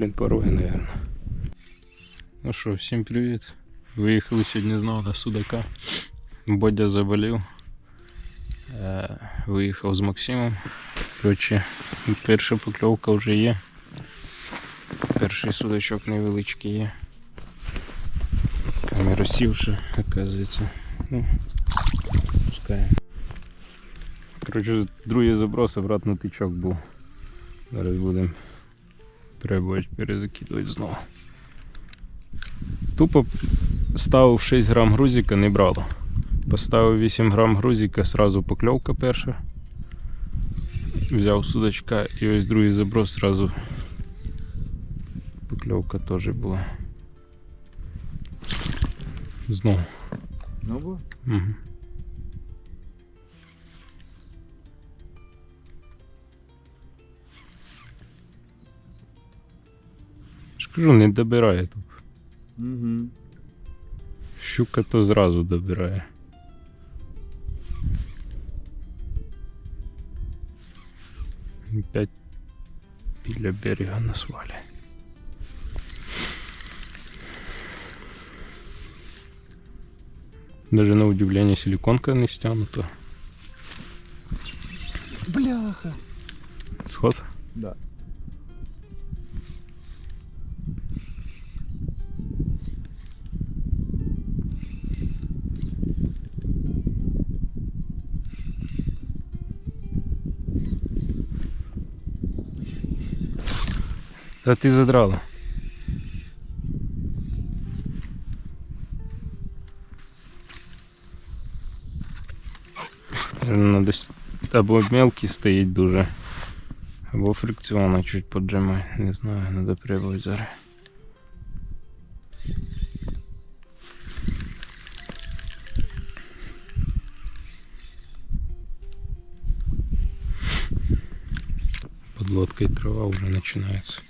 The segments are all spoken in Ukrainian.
блін, пороги, наверное. Ну що, всім привіт. Виїхали сьогодні знову на Судака. Бодя заболів. Е, Виїхав з Максимом. Коротше, перша покльовка вже є. Перший судачок невеличкий є. Камера сівша, оказується. Ну, пускаємо. Коротше, другий заброс, обратно тичок був. Зараз будемо пробувати перезакидувати знову. Тупо ставив 6 грам грузика, не брало. Поставив 8 грам грузика, сразу покльовка перша. Взяв судачка і ось другий заброс сразу покльовка теж була. Знову. Бо. Угу. кажу, не добирає тут. Угу. Щука то зразу добирає. Опять біля берега на свалі. Даже на удивление силиконка не стянута. Бляха. Сход? Да. Та ти задрала. Ну, десь або мелкий стоїть дуже, або фрикціонно чуть поджимає. Не знаю, треба пробувати зараз. Под лодкой трава уже начинается.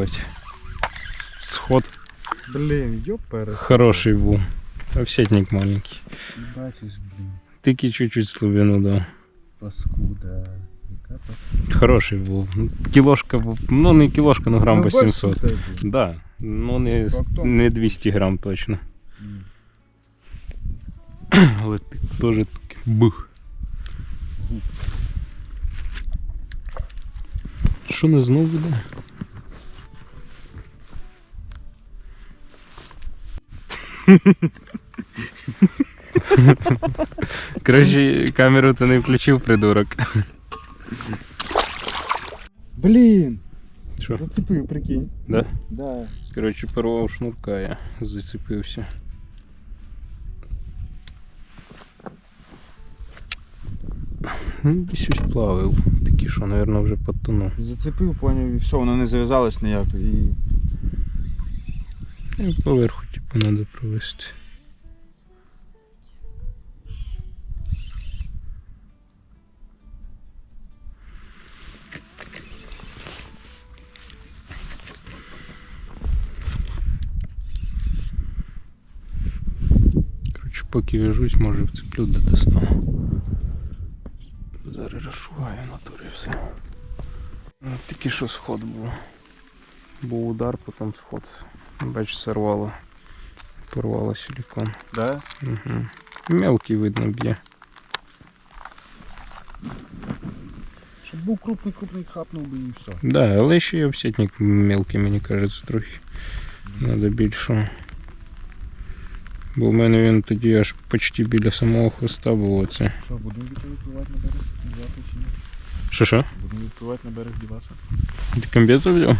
Давить. Сход Блін, йоперес. хороший був. Овсетник маленький. Бачиш, блін. Тільки чуть-чуть слабину дав. Паскуда. Паскуда. Хороший був. Кілошка. Ну не кілошка, ну грам Ну, по 700. в тебе. Да. Ну не, не 200 грам точно. М. Але ти теж бух. Що не знов буде? Коротше, камеру ти не включив, придурок. Блін! Що? Зацепив, прикинь. Да? Да. Коротше, порвав шнурка я зацепився. Ну, Десь ось плавив. Такі, що, мабуть, вже потонув. Зацепив, поняв, і все, воно не зав'язалось ніяк. І... І поверху, типу, треба провести. Коротше, поки в'яжусь, може вцеплю де достану. Зараз розшугаю на турі все. Ну, Тільки що сход був. Був удар, потім сход. Бач, сорвало. Порвало силикон. Да? Угу. Мелкий видно б'є. Щоб був крупний, крупний хапнув би і все. Да, але ще й овсетник мелкий, мені кажеться, трохи. Надо більшого. Бо в мене він тоді аж почти біля самого хвоста було це. Що, будемо відпливати на берег? Дівати чи ні? Що що? Будемо відпливати на берег діватися? Ти комбеза взяв?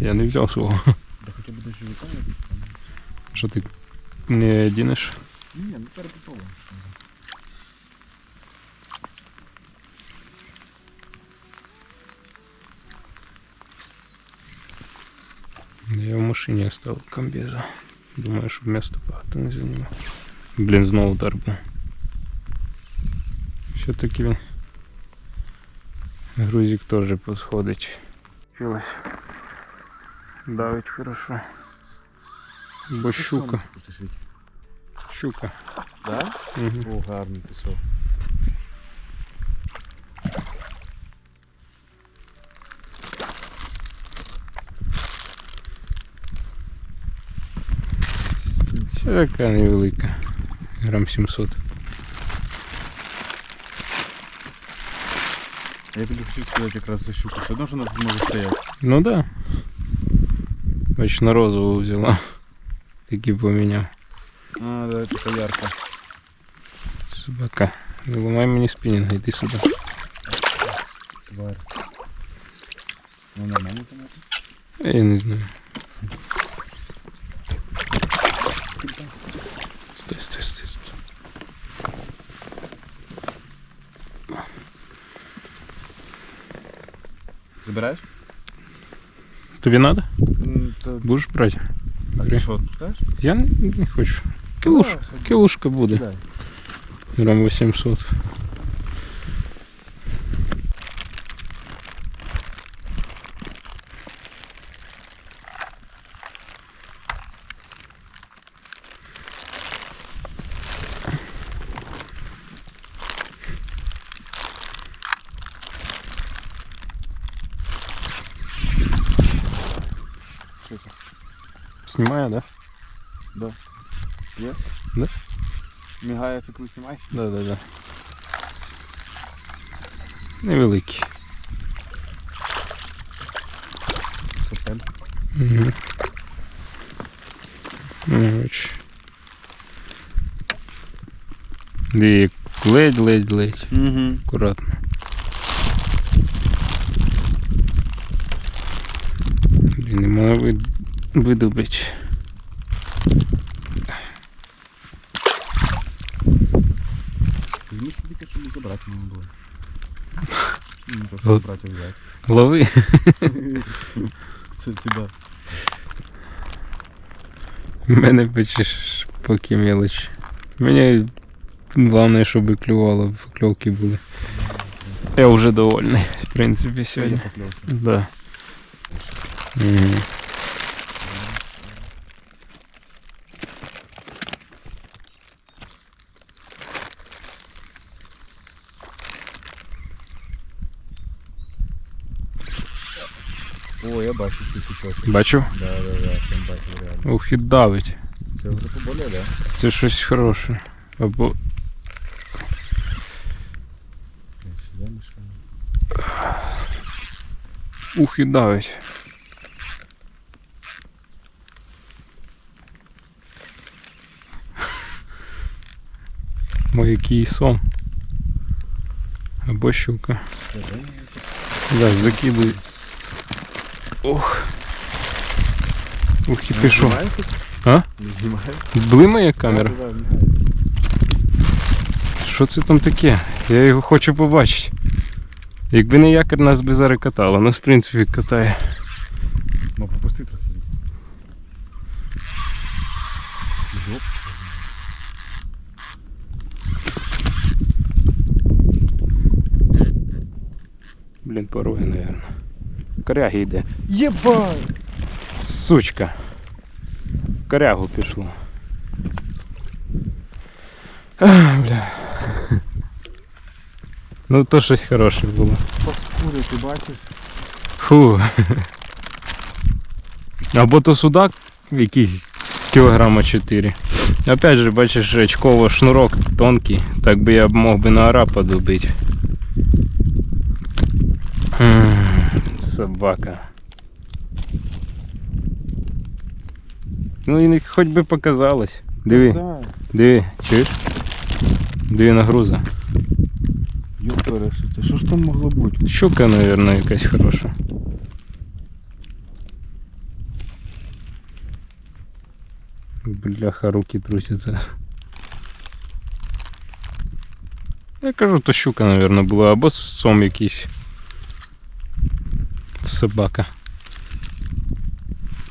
Я не взяв свого. Да хоча б десь живіка якийсь там. Що ти не одінеш? Ні, ну переппопробуємо. що там. Я в машині оставив комбеза. Думаю, щоб місто багато не займав. Блін, знову удар був. Все-таки він. Грузик теж посходить. Чилось. Давить хорошо. Бо щука. Пустиш Віть? Щука. Да? Угу. О, гарний пісок. Ще така невелика. Грам 700. Я тобі хочу сказати якраз за щуку. Все одно, що вона тут може стояти. Ну да. Бач, на розову взяла. Таки поміняв. А, да, така ярка. Собака. Не ламай мені спінінг, йди сюди. Тварь. Ну нормально там. Я не знаю. Стой, стой, стой, стой. Забираєш? Тобі надо? То... Будеш брати? А Бери. Ти що, відпускаєш? Я не, хочу. Кілушка, кілушка буде. Грам 800. Що це? Снимаю, да? Да. Є? Да. Мігає коли знімаєш? Да, да, да. Невеликий. Сопель. Угу. Ну, ось. Ледь, ледь, ледь. Угу. Аккуратно. Блін, не можу вид... видобити. Візьмеш тільки, щоб забрати мене було. Ну, то, що От. брати взяти. Лови. Да. В мене почеш поки мелочь. Мені головне, щоб клювало, покльовки були. Я вже довольний, в принципі, сьогодні. покльовки. Да. Мгм. О, я бачу кусочки. Бачив? Да, да, да, там бачу реально. Ух, і давить. Це вже поболе, да? Це щось хороше. Або ух і давить. Ой, який сом. Або щука. Да, закидуй. Ох. Ух, і пішов. А? Блимає камера? Що це там таке? Я його хочу побачити. Якби не якір нас би зараз катало, нас в принципі катає. Ну, попусти трохи. Блін, пороги, наверное. Коряги йде. Єбать! Сучка. В Корягу пішло. А, бля. Ну то щось хороше було. Паскуди, ти бачиш? Фу. Або то судак якийсь кілограма 4. Опять же, бачиш, очково шнурок тонкий. Так би я мог би на арапа добити. Собака. Ну і не- хоч би показалось. Диви, Да, диви, чуєш? Диви на груза. ёппересити. Що ж там могло бути? Щука, наверное, якась хороша. Бляха, руки трусяться. Я кажу, то щука, наверное, була, або сом якийсь. Собака.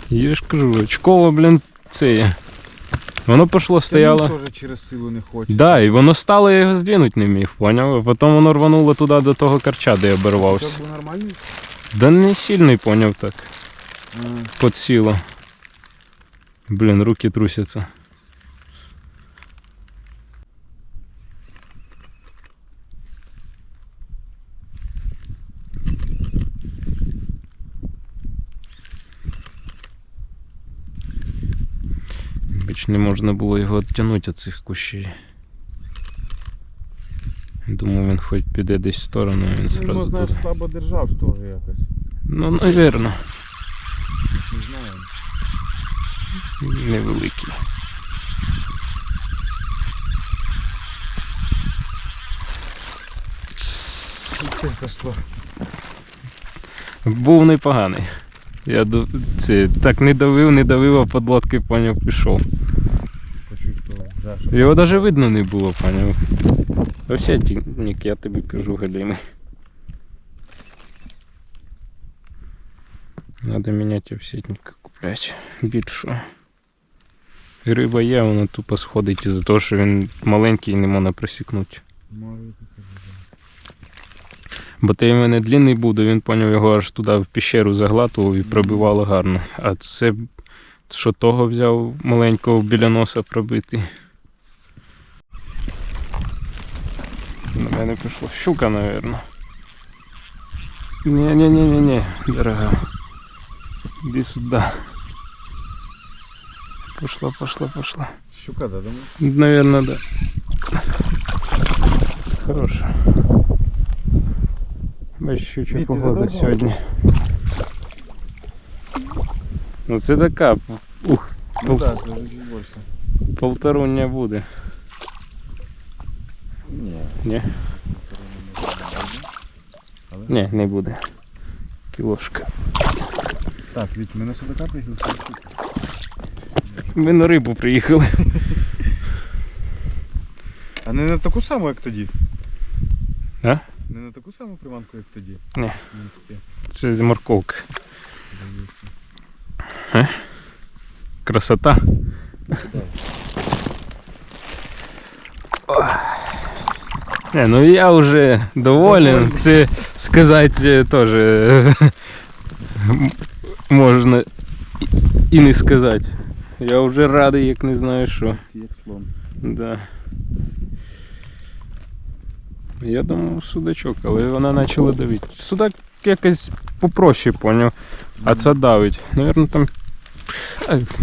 Я ж кажу, очково, блін, це є. Воно пошло, стояло. Теж через силу не хоче. Да, і воно стало, я його здвинуть не міг, поняв? Потім воно рвануло туди до того карча, де я обірвався. Це був нормальний? Да не сильний, поняв так. А, Подсіло. Блін, руки трусяться. Біч не можна було його відтягнути від цих кущей. Думаю, він хоч піде десь в сторону, він Ну, знаєш, слабо держав теж якось. Ну, навірно, Не знаю. невеликий. Це зашло. Був непоганий. Я це, так не давив, не давив, а подлодки поняв пішов. Його навіть видно не було, поняв. Овсятник, я тобі кажу, галімий. Надо міняти овсятника купляти. Більшого. Риба є, вона тупо сходить із-за того, що він маленький і не можна просікнути. Бо той в мене длинний буде, він поняв його аж туди в піщеру заглатував і пробивало гарно. А це що того взяв маленького біля носа пробити. На мене пішло щука, напевно. Ні-ні-ні-ні-ні, дорога. Іди сюди. Пошла, пошла, пошла. Щука, да, думаю? Наверное, да. Хороша. Бачиш, щуча Віть, погода сьогодні. Ну це така, ух, Ну Пол- так, полторуння буде. Ні. Ні? Але... Ні, не буде. Кілошка. Так, ведь ми на судака приїхали. Ми на рибу приїхали. А не на таку саму, як тоді. А? На таку саму приманку, як тоді. Ні. Це морковка. здається. Красота. Не, ну я вже доволен. Це сказати е, теж е, можна і не сказати. Я вже радий, як не знаю що. Як слон. Да. Я думав судачок, але вона почала давити. Судак якось попроще, поняв. А це давить. Наверно, там.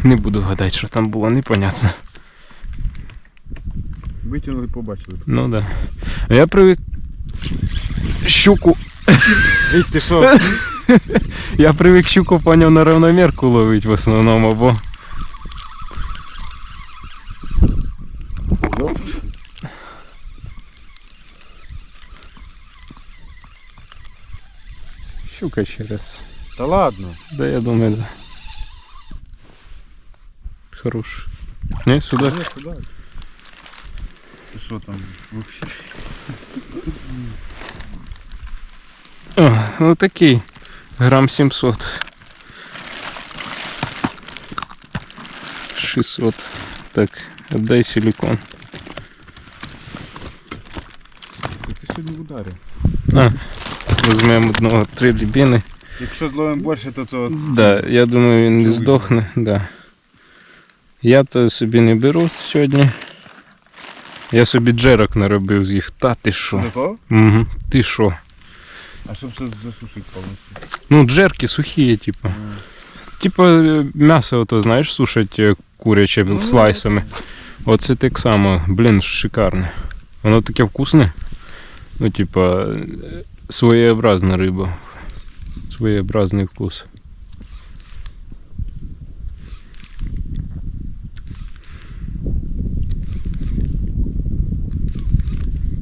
Не буду гадати, що там було, непонятно. Витягнули, побачили. Ну да. А я привик щуку. Ти що? Я привик щуку поняв на равномірку ловить в основному, бо. Щука ще раз. Та ладно. Да, я думаю, да. Хорош. Не, сюда. Ні, куди? Ти що там? Вообще? О, ну такий. Грам 700. 600. Так, отдай силикон. Ти сьогодні в ударі. А, візьмемо одного три лібіни. Якщо зловимо більше, то це от... Да, я думаю, він не здохне. Да. Я то собі не беру сьогодні. Я собі джерок наробив з їх. Та ти що? Угу. Ти що? А щоб все засушити повністю. Ну, джерки сухі, типу. Типа е, м'ясо, ото, знаєш, сушать е, куряче Ну, слайсами. Оце так само, блін, шикарне. Воно таке вкусне. Ну, типа, своєобразна риба. Своєобразний вкус.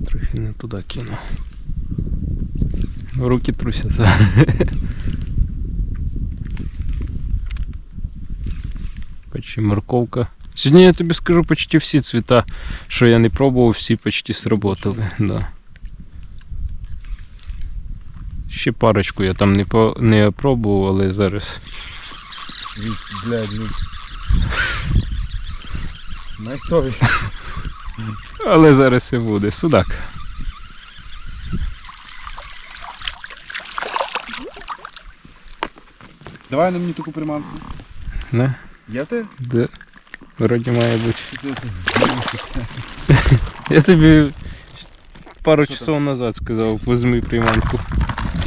Трохи не туди кинув. Руки трусяться. Почти морковка. Сьогодні я тобі скажу почти всі цвіта, що я не пробував, всі почти сработали. Да. Ще парочку я там не, по, не пробував, але зараз. Блядь, ну. На совість. Але зараз і буде. Судак. Давай на мені таку приманку. Не? Я те? Де? Вроді має бути. Ти? Я тобі пару часов назад сказав, візьми приманку.